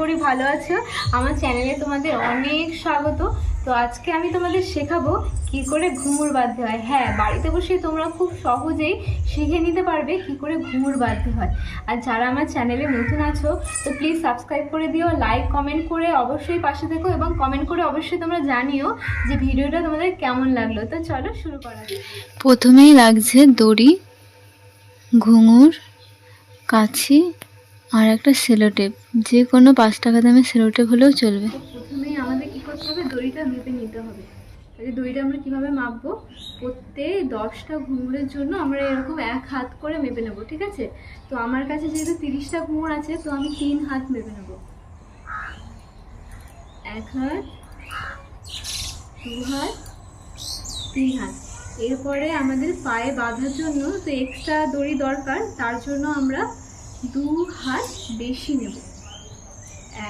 করি, ভালো আছো? আমার চ্যানেলে তোমাদের অনেক স্বাগত। তো আজকে আমি তোমাদের শেখাবো কি করে ঘুমুর বাঁধতে হয়। হ্যাঁ বাড়িতে বসে তোমরা খুব সহজেই শিখে নিতে পারবে কি করে ঘুমুর বাঁধতে হয়। আর যারা আমার চ্যানেলে নতুন আছো, তো প্লিজ সাবস্ক্রাইব করে দিও লাইক কমেন্ট করে অবশ্যই পাশে থেকো এবং কমেন্ট করে অবশ্যই তোমরা জানিও যে ভিডিওটা তোমাদের কেমন লাগল। তো চলো শুরু করা প্রথমেই লাগছে দড়ি, ঘুঙুর কাছি আর একটা সেলোটেপ যে কোনো পাঁচ টাকা দামের সেলোটেপ হলেও চলবে। প্রথমেই আমাদের কি করতে হবে? দড়িটা মেপে নিতে হবে। এই দড়িটা আমরা কীভাবে মাপবো? প্রত্যেক দশটা ঘুঙুরের জন্য আমরা এরকম এক হাত করে মেপে নেব, ঠিক আছে? তো আমার কাছে যেহেতু তিরিশটা ঘুঙুর আছে, তো আমি তিন হাত মেপে নেব। এক হাত, দু হাত, তিন হাত। এরপরে আমাদের পায়ে বাঁধার জন্য তো এক্সট্রা দড়ি দরকার। তার জন্য আমরা দু হাত বেশি নেব।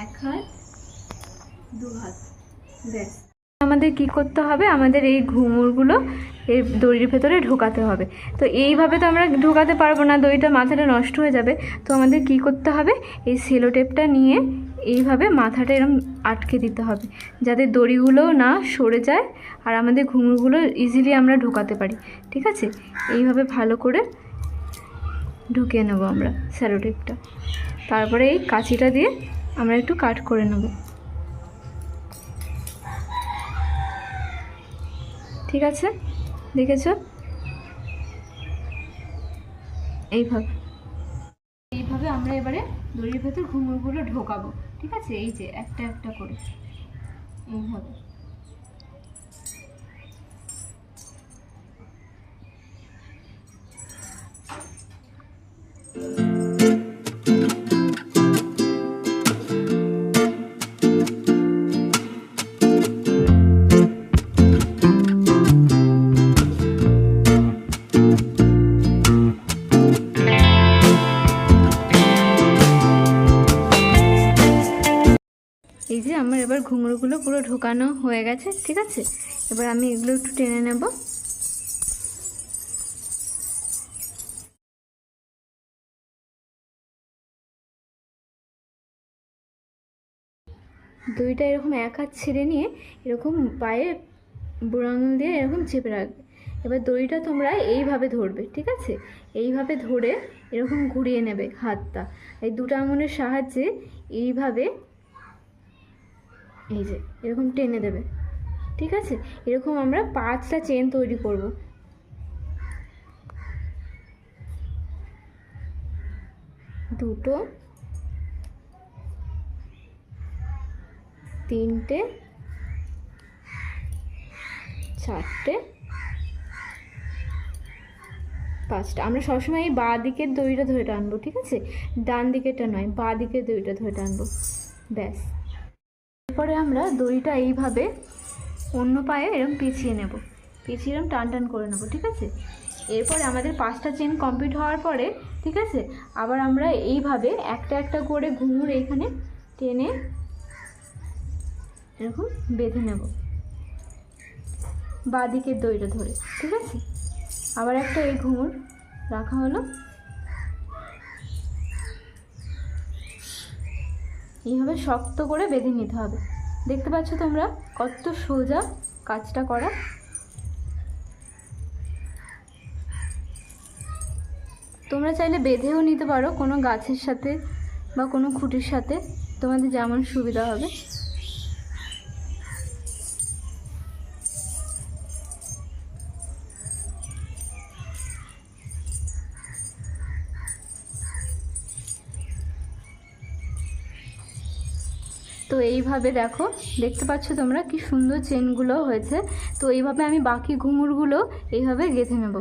এক হাত, দু হাত। ব্যাস। আমাদের কি করতে হবে? আমাদের এই ঘুঙুরগুলো এর দড়ির ভেতরে ঢোকাতে হবে। তো এইভাবে তো আমরা ঢোকাতে পারব না, দড়িটা মাথাটা নষ্ট হয়ে যাবে। তো আমাদের কি করতে হবে? এই সেলো টেপটা নিয়ে এইভাবে মাথাটা এরকম আটকে দিতে হবে, যাতে দড়িগুলো না সরে যায় আর আমাদের ঘুঙুরগুলো ইজিলি আমরা ঢোকাতে পারি। ঠিক আছে? এইভাবে ভালো করে ঢুকিয়ে নেব আমরা স্যালো টেপটা তারপরে এই কাঁচিটা দিয়ে আমরা একটু কাট করে নেব। ঠিক আছে? দেখেছ? এইভাবে। এইভাবে আমরা এবারে দড়ির ভেতর ঘুঙুরগুলো ঢোকাবো। ঠিক আছে? এই যে, একটা একটা করে। এইভাবে। এবার ঘুঙুরগুলো পুরো ঢোকানো হয়ে গেছে, ঠিক আছে? এবার আমি এগুলো একটু টেনে নেব। দুইটা এরকম এক হাত ছেড়ে নিয়ে এরকম পায়ে বুড়ো আঙুল দিয়ে এরকম চেপে রাখবে। এবার দড়িটা তোমরা এইভাবে ধরবে, ঠিক আছে? এইভাবে ধরে এরকম ঘুরিয়ে নেবে হাতটা। এই দুটো আঙুলের সাহায্যে এইভাবে এই যে, এরকম টেনে দেবে। ঠিক আছে? এরকম আমরা পাঁচটা চেন তৈরি করব। দুটো, তিনটে, চারটে, পাঁচটা। আমরা সবসময় এই বাঁ দিকের দড়িটা ধরে টানবো, ঠিক আছে? ডান দিকেরটা নয়, বাঁ দিকের দড়িটা ধরে টানবো। ব্যাস। এরপরে আমরা দড়িটা এইভাবে অন্য পায়ে এরকম পেঁচিয়ে নেব। পেঁচিয়ে এরকম টান টান করে নেব, ঠিক আছে? এরপরে আমাদের পাঁচটা চেন কমপ্লিট হওয়ার পরে, ঠিক আছে? আবার আমরা এইভাবে একটা একটা করে ঘুঙুর এইখানে টেনে এরকম বেঁধে নেব। বাঁ দিকের দড়িটা ধরে, ঠিক আছে? আবার একটা এই ঘুঙুর রাখা হলো। এইভাবে শক্ত করে বেঁধে নিতে হবে। দেখতে পাচ্ছ তোমরা কত সোজা কাজটা করা। তোমরা চাইলে বেঁধেও নিতে পারো কোনো গাছের সাথে বা কোনো খুঁটির সাথে। তোমাদের যেমন সুবিধা হবে। তো এইভাবে দেখো, দেখতে পাচ্ছ তোমরা কি সুন্দর চেনগুলো হয়েছে। তো এইভাবে আমি বাকি ঘুঙুরগুলো এইভাবে গেঁথে নেব।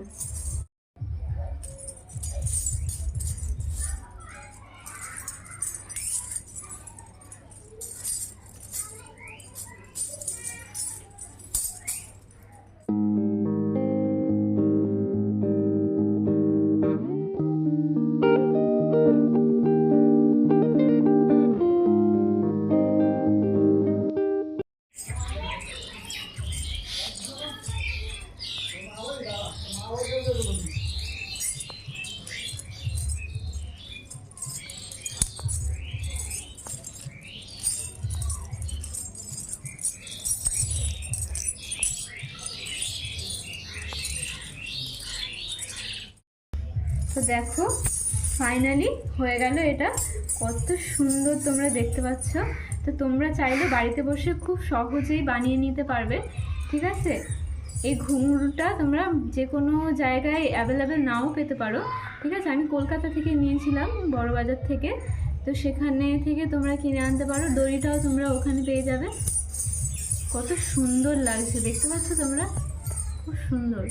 তো দেখো ফাইনালি হয়ে গেল এটা। কত সুন্দর তোমরা দেখতে পাচ্ছ। তো তোমরা চাইলে বাড়িতে বসে খুব সহজেই বানিয়ে নিতে পারবে, ঠিক আছে? এই ঘুঙুরটা তোমরা যে কোনো জায়গায় অ্যাভেলেবেল নাও পেতে পারো, ঠিক আছে? আমি কলকাতা থেকে নিয়েছিলাম বড় বাজার থেকে। তো সেখানে থেকে তোমরা কিনে আনতে পারো। দড়িটাও তোমরা ওখানে পেয়ে যাবে। কত সুন্দর লাগছে, দেখতে পাচ্ছ তোমরা? খুব সুন্দর।